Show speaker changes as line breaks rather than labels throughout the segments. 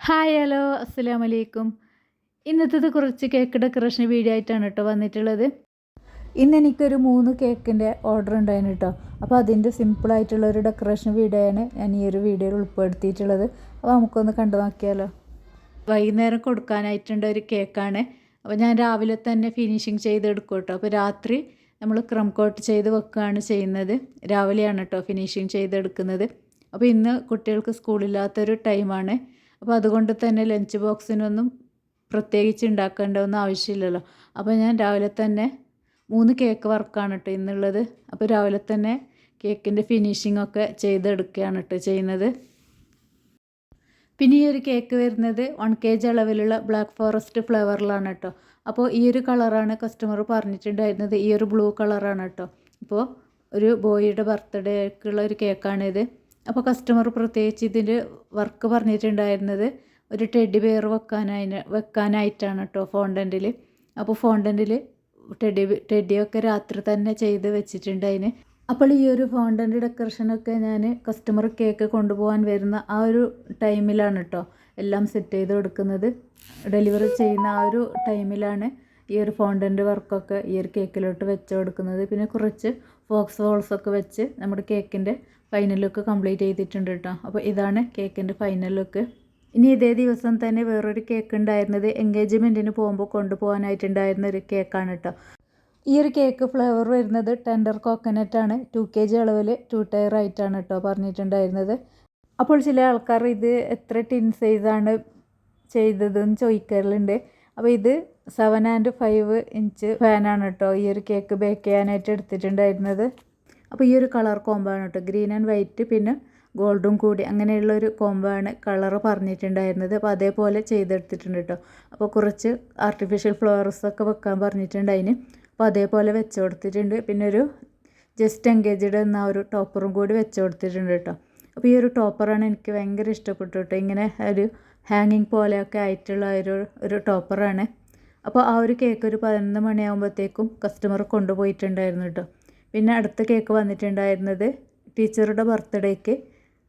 Hi hello അസ്സലാമു വലൈക്കും ഇന്നത്തേത് കുറച്ച് കേക്ക് ഡെക്കറേഷൻ വീഡിയോ ആയിട്ടാണ് കേട്ടോ വന്നിട്ടുള്ളത്. ഇന്ന് എനിക്കൊരു മൂന്ന് കേക്കിന്റെ ഓർഡർ ഉണ്ടായിരുന്നു കേട്ടോ. അപ്പോൾ അതിന്റെ സിമ്പിളായിട്ടുള്ള ഒരു ഡെക്കറേഷൻ വീഡിയോ ആണ് ഞാൻ ഈ ഒരു വീഡിയോയിൽ ഉൾപ്പെടുത്തിയിട്ടുള്ളത്. അപ്പോൾ നമുക്കൊന്ന് കണ്ടു നോക്കിയാലോ. വൈകുന്നേരം കൊടുക്കാനായിട്ടുള്ള ഒരു കേക്കാണ് അപ്പോൾ ഞാൻ രാവിലെ തന്നെ ഫിനിഷിങ് ചെയ്തെടുക്കും കേട്ടോ. അപ്പോൾ രാത്രി നമ്മൾ ക്രം കോട്ട് ചെയ്ത് വെക്കുകയാണ് ചെയ്യുന്നത്. രാവിലെയാണ് കേട്ടോ ഫിനിഷിങ് ചെയ്തെടുക്കുന്നത്. അപ്പോൾ ഇന്ന് കുട്ടികൾക്ക് സ്കൂളില്ലാത്തൊരു ടൈമാണ് അപ്പോൾ അതുകൊണ്ട് തന്നെ ലഞ്ച് ബോക്സിനൊന്നും പ്രത്യേകിച്ച് ഉണ്ടാക്കേണ്ട ഒന്നും ആവശ്യമില്ലല്ലോ. അപ്പോൾ ഞാൻ രാവിലെ തന്നെ മൂന്ന് കേക്ക് വർക്കാണ് കേട്ടോ ഇന്നുള്ളത്. അപ്പോൾ രാവിലെ തന്നെ കേക്കിന്റെ ഫിനിഷിംഗ് ഒക്കെ ചെയ്തെടുക്കുകയാണ് കേട്ടോ ചെയ്യുന്നത്. പിന്നെ ഈ ഒരു കേക്ക് വരുന്നത് വൺ കെ ജി അളവിലുള്ള ബ്ലാക്ക് ഫോറസ്റ്റ് ഫ്ലേവറിലാണ് കേട്ടോ അപ്പോൾ ഈ ഒരു കളറാണ് കസ്റ്റമർ പറഞ്ഞിട്ടുണ്ടായിരുന്നത്. ഈ ഒരു ബ്ലൂ കളറാണ് കേട്ടോ അപ്പോൾ ഒരു ബോയിയുടെ ബർത്ത്ഡേക്കുള്ള ഒരു കേക്കാണിത് അപ്പോൾ കസ്റ്റമർ പ്രത്യേകിച്ച് ഇതിന്റെ വർക്ക് പറഞ്ഞിട്ടുണ്ടായിരുന്നത് ഒരു ടെഡി ബെയർ വെക്കാനായി വെക്കാനായിട്ടാണ് കേട്ടോ ഫോണ്ടന്റിൽ അപ്പോൾ ഫോണ്ടന്റിൽ ടെഡി ടെഡിയൊക്കെ രാത്രി തന്നെ ചെയ്ത് വെച്ചിട്ടുണ്ടായിന്. അപ്പോൾ ഈ ഒരു ഫോണ്ടന്റ് ഡെക്കറേഷനൊക്കെ ഞാൻ കസ്റ്റമർ കേക്ക് കൊണ്ടുപോകാൻ വരുന്ന ആ ഒരു ടൈമിലാണ് കേട്ടോ എല്ലാം സെറ്റ് ചെയ്ത് കൊടുക്കുന്നത്. ഡെലിവറി ചെയ്യുന്ന ആ ഒരു ടൈമിലാണ് ഈ ഒരു ഫോണ്ടന്റ് വർക്കൊക്കെ ഈ ഒരു കേക്കിലോട്ട് വെച്ച് കൊടുക്കുന്നത്. പിന്നെ കുറച്ച് ഫോക്സ് ഒക്കെ വെച്ച് നമ്മുടെ കേക്കിന്റെ ഫൈനൽ ലുക്ക് കംപ്ലീറ്റ് ചെയ്തിട്ടുണ്ട് കേട്ടോ അപ്പോൾ ഇതാണ് കേക്കിന്റെ ഫൈനൽ ലുക്ക് ഇനി ഇതേ ദിവസം തന്നെ വേറൊരു കേക്ക് ഉണ്ടായിരുന്നത് എൻഗേജ്മെന്റിന് പോകുമ്പോൾ കൊണ്ടുപോകാനായിട്ടുണ്ടായിരുന്ന ഒരു കേക്കാണ് കേട്ടോ ഈ ഒരു കേക്ക് ഫ്ലേവർ വരുന്നത് ടെൻഡർ കോക്കനട്ട് ആണ്. ടു കെ ജി അളവിൽ ടു ടയർ ആയിട്ടാണ് കേട്ടോ പറഞ്ഞിട്ടുണ്ടായിരുന്നത്. അപ്പോൾ ചില ആൾക്കാർ ഇത് എത്ര ടിൻ സൈസാണ് ചെയ്തതെന്ന് ചോദിക്കാറുണ്ട് അപ്പോൾ ഇത് സെവൻ ആൻഡ് ഫൈവ് ഇഞ്ച് ഫാനാണ് കേട്ടോ. ഈ ഒരു കേക്ക് ബേക്ക് ചെയ്യാനായിട്ട് എടുത്തിട്ടുണ്ടായിരുന്നത്. അപ്പോൾ ഈ ഒരു കളർ കോംബോ ആണ് കേട്ടോ. ഗ്രീൻ ആൻഡ് വൈറ്റ് പിന്നെ ഗോൾഡും കൂടി അങ്ങനെയുള്ള ഒരു കോംബോ ആണ് കളർ പറഞ്ഞിട്ടുണ്ടായിരുന്നത്. അപ്പോൾ അതേപോലെ ചെയ്തെടുത്തിട്ടുണ്ട് കേട്ടോ. അപ്പോൾ കുറച്ച് ആർട്ടിഫിഷ്യൽ ഫ്ലവേഴ്സൊക്കെ വെക്കാൻ പറഞ്ഞിട്ടുണ്ട് അതിന്. അപ്പോൾ അതേപോലെ വെച്ച് കൊടുത്തിട്ടുണ്ട്. പിന്നെ ഒരു ജസ്റ്റ് എൻഗേജ്ഡ് എന്ന ഒരു ടോപ്പറും കൂടി വെച്ച് കൊടുത്തിട്ടുണ്ട് കേട്ടോ. അപ്പോൾ ഈ ഒരു ടോപ്പറാണ് എനിക്ക് ഭയങ്കര ഇഷ്ടപ്പെട്ടു കേട്ടോ. ഇങ്ങനെ ഒരു ഹാങ്ങിങ് പോലെയൊക്കെ ആയിട്ടുള്ള ഒരു ഒരു ടോപ്പറാണ്. അപ്പോൾ ആ ഒരു കേക്ക് ഒരു പതിനൊന്ന് മണിയാകുമ്പോഴത്തേക്കും കസ്റ്റമർ കൊണ്ടുപോയിട്ടുണ്ടായിരുന്നു കേട്ടോ. പിന്നെ അടുത്ത കേക്ക് വന്നിട്ടുണ്ടായിരുന്നത് ടീച്ചറുടെ ബർത്ത്ഡേക്ക്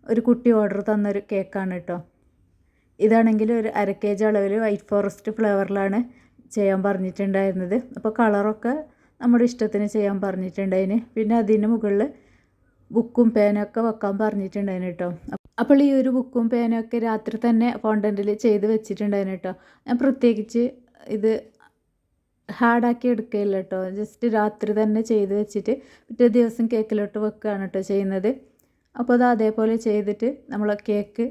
ഒരു കുട്ടി ഓർഡർ തന്നൊരു കേക്കാണ് കേട്ടോ. ഇതാണെങ്കിൽ ഒരു അര കെ ജി അളവിൽ വൈറ്റ് ഫോറസ്റ്റ് ഫ്ലേവറിലാണ് ചെയ്യാൻ പറഞ്ഞിട്ടുണ്ടായിരുന്നത്. അപ്പോൾ കളറൊക്കെ നമ്മുടെ ഇഷ്ടത്തിന് ചെയ്യാൻ പറഞ്ഞിട്ടുണ്ടായിന്. പിന്നെ അതിന് മുകളിൽ ബുക്കും പേനൊക്കെ വെക്കാൻ പറഞ്ഞിട്ടുണ്ടായിരുന്നു കേട്ടോ. അപ്പോൾ ഈ ഒരു ബുക്കും പേനയൊക്കെ രാത്രി തന്നെ ഫോണ്ടന്റിൽ ചെയ്ത് വെച്ചിട്ടുണ്ടായിരുന്നു കേട്ടോ. ഞാൻ പ്രത്യേകിച്ച് ഇത് ഹാർഡാക്കി എടുക്കുകയില്ല കേട്ടോ. ജസ്റ്റ് രാത്രി തന്നെ ചെയ്ത് വെച്ചിട്ട് പിറ്റേ ദിവസം കേക്കിലോട്ട് വെക്കുകയാണ് കേട്ടോ ചെയ്യുന്നത്. അപ്പോൾ അത് അതേപോലെ ചെയ്തിട്ട് നമ്മൾ കേക്ക്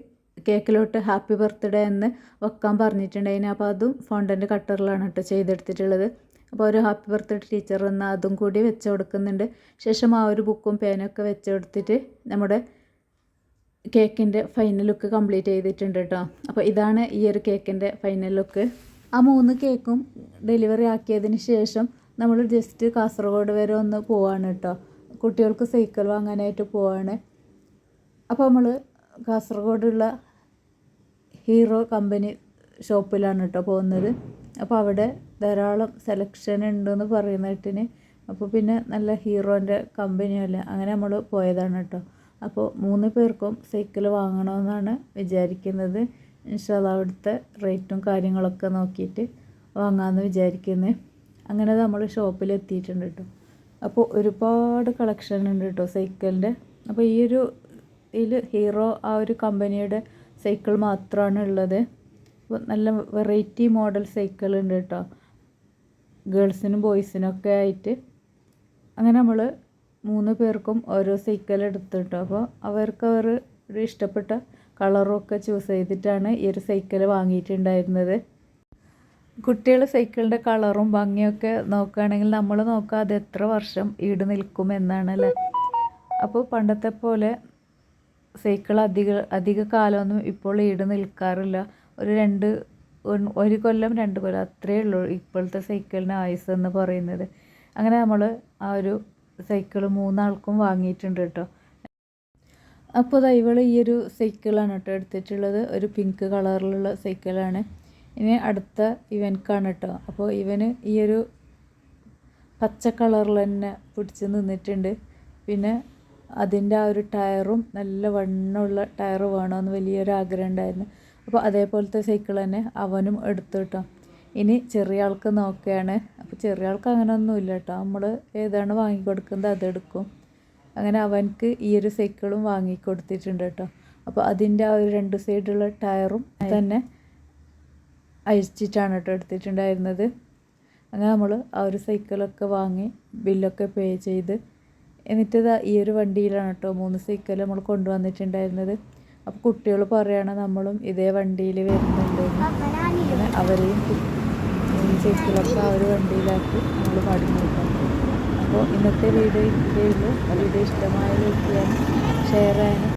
കേക്കിലോട്ട് ഹാപ്പി ബർത്ത്ഡേ എന്ന് വെക്കാൻ പറഞ്ഞിട്ടുണ്ടായിന് അപ്പോൾ അതും ഫോണ്ടന്റ് കട്ടറിലാണ് കേട്ടോ ചെയ്തെടുത്തിട്ടുള്ളത്. അപ്പോൾ ഒരു ഹാപ്പി ബർത്ത്ഡേ ടീച്ചർ എന്ന് അതും കൂടി വെച്ച് കൊടുക്കുന്നുണ്ട്. ശേഷം ആ ഒരു ബുക്കും പേനൊക്കെ വെച്ച് കൊടുത്തിട്ട് നമ്മുടെ കേക്കിന്റെ ഫൈനൽ ലുക്ക് കംപ്ലീറ്റ് ചെയ്തിട്ടുണ്ട് കേട്ടോ അപ്പോൾ ഇതാണ് ഈ ഒരു കേക്കിന്റെ ഫൈനൽ ലുക്ക് ആ മൂന്ന് കേക്കും ഡെലിവറി ആക്കിയതിന് ശേഷം നമ്മൾ ജസ്റ്റ് കാസർഗോഡ് വരെ ഒന്ന് പോവാണ് കേട്ടോ കുട്ടികൾക്ക് സൈക്കിൾ വാങ്ങാനായിട്ട് പോവാണ്. അപ്പോൾ നമ്മൾ കാസർഗോഡുള്ള ഹീറോ കമ്പനി ഷോപ്പിലാണ് കേട്ടോ പോകുന്നത്. അപ്പോൾ അവിടെ ധാരാളം സെലക്ഷൻ ഉണ്ടെന്ന് പറയുന്നതിന് അപ്പോൾ പിന്നെ നല്ല ഹീറോന്റെ കമ്പനിയല്ല? അങ്ങനെ നമ്മൾ പോയതാണ് കേട്ടോ അപ്പോൾ മൂന്ന് പേർക്കും സൈക്കിൾ വാങ്ങണമെന്നാണ് വിചാരിക്കുന്നത്. ഇൻഷാല്ല അവിടുത്തെ റേറ്റും കാര്യങ്ങളൊക്കെ നോക്കിയിട്ട് വാങ്ങാമെന്ന് വിചാരിക്കുന്നത് അങ്ങനെ നമ്മൾ ഷോപ്പിൽ എത്തിയിട്ടുണ്ട് കേട്ടോ. അപ്പോൾ ഒരുപാട് കളക്ഷൻ ഉണ്ട് കേട്ടോ സൈക്കിളിന്റെ. അപ്പോൾ ഈ ഒരു ഇതിൽ ഹീറോ ആ ഒരു കമ്പനിയുടെ സൈക്കിൾ മാത്രമാണ് ഉള്ളത്. നല്ല വെറൈറ്റി മോഡൽ സൈക്കിൾ ഉണ്ട് കേട്ടോ. ഗേൾസിനും ബോയ്സിനും ഒക്കെ ആയിട്ട്. അങ്ങനെ നമ്മൾ മൂന്ന് പേർക്കും ഓരോ സൈക്കിൾ എടുത്തിട്ടു. അപ്പോൾ അവർക്ക് അവർ ഒരു ഇഷ്ടപ്പെട്ട കളറൊക്കെ ചൂസ് ചെയ്തിട്ടാണ് ഈ ഒരു സൈക്കിൾ വാങ്ങിയിട്ടുണ്ടായിരുന്നത്. കുട്ടികൾ സൈക്കിളിന്റെ കളറും ഭംഗിയൊക്കെ നോക്കുകയാണെങ്കിൽ നമ്മൾ നോക്കുക അത് എത്ര വർഷം ഈട് നിൽക്കും എന്നാണല്ലേ? അപ്പോൾ പണ്ടത്തെ പോലെ സൈക്കിൾ അധിക അധിക കാലമൊന്നും ഇപ്പോൾ ഈട് നിൽക്കാറില്ല. ഒരു രണ്ട് ഒരു കൊല്ലം രണ്ട് കൊല്ലം അത്രയേ ഉള്ളൂ ഇപ്പോഴത്തെ സൈക്കിളിന് ആയുസ് എന്ന് പറയുന്നത്. അങ്ങനെ നമ്മൾ ആ ഒരു സൈക്കിൾ മൂന്നാൾക്കും വാങ്ങിയിട്ടുണ്ട് കേട്ടോ. അപ്പോൾ ഇവൾ ഈ ഒരു സൈക്കിളാണ് കേട്ടോ എടുത്തിട്ടുള്ളത്. ഒരു പിങ്ക് കളറിലുള്ള സൈക്കിളാണ് ഇനി അടുത്ത ഇവൻക്കാണ് കേട്ടോ. അപ്പോൾ ഇവന് ഈ ഒരു പച്ച കളറിൽ തന്നെ പിടിച്ച് നിന്നിട്ടുണ്ട്. പിന്നെ അതിന്റെ ആ ഒരു ടയറും നല്ല വണ്ണമുള്ള ടയർ വേണമെന്ന് വലിയൊരു ആഗ്രഹം ഉണ്ടായിരുന്നു. അപ്പോൾ അതേപോലത്തെ സൈക്കിൾ തന്നെ അവനും എടുത്തു കേട്ടോ. ഇനി ചെറിയ ആൾക്ക് നോക്കുകയാണ്. അപ്പോൾ ചെറിയ ആൾക്ക് അങ്ങനെ ഒന്നുമില്ല കേട്ടോ നമ്മൾ ഏതാണ് വാങ്ങിക്കൊടുക്കുന്നത് അതെടുക്കും അങ്ങനെ അവനക്ക് ഈ ഒരു സൈക്കിളും വാങ്ങിക്കൊടുത്തിട്ടുണ്ട് കേട്ടോ അപ്പോൾ അതിന്റെ ആ ഒരു രണ്ട് സൈഡുള്ള ടയറും തന്നെ അഴിച്ചിട്ടാണ് കേട്ടോ എടുത്തിട്ടുണ്ടായിരുന്നത്. അങ്ങനെ നമ്മൾ ആ ഒരു സൈക്കിളൊക്കെ വാങ്ങി ബില്ലൊക്കെ പേ ചെയ്ത് എന്നിട്ട് ഈ ഒരു വണ്ടിയിലാണ് കേട്ടോ മൂന്ന് സൈക്കിൾ നമ്മൾ കൊണ്ടുവന്നിട്ടുണ്ടായിരുന്നത്. അപ്പോൾ കുട്ടികൾ പറയുകയാണ് നമ്മളും ഇതേ വണ്ടിയിൽ വരുന്നുണ്ട്. അവരെയും കു- ഈ സൈക്കിളൊക്കെ ആ ഒരു വണ്ടിയിലാക്കി നമ്മൾ കേട്ടോ അപ്പോൾ ഇന്നത്തെ വീഡിയോ ഇത്രയേ ഉള്ളൂ. വീഡിയോ ഇഷ്ടമായ ലൈക്ക് ചെയ്യാനും ഷെയർ ചെയ്യാനും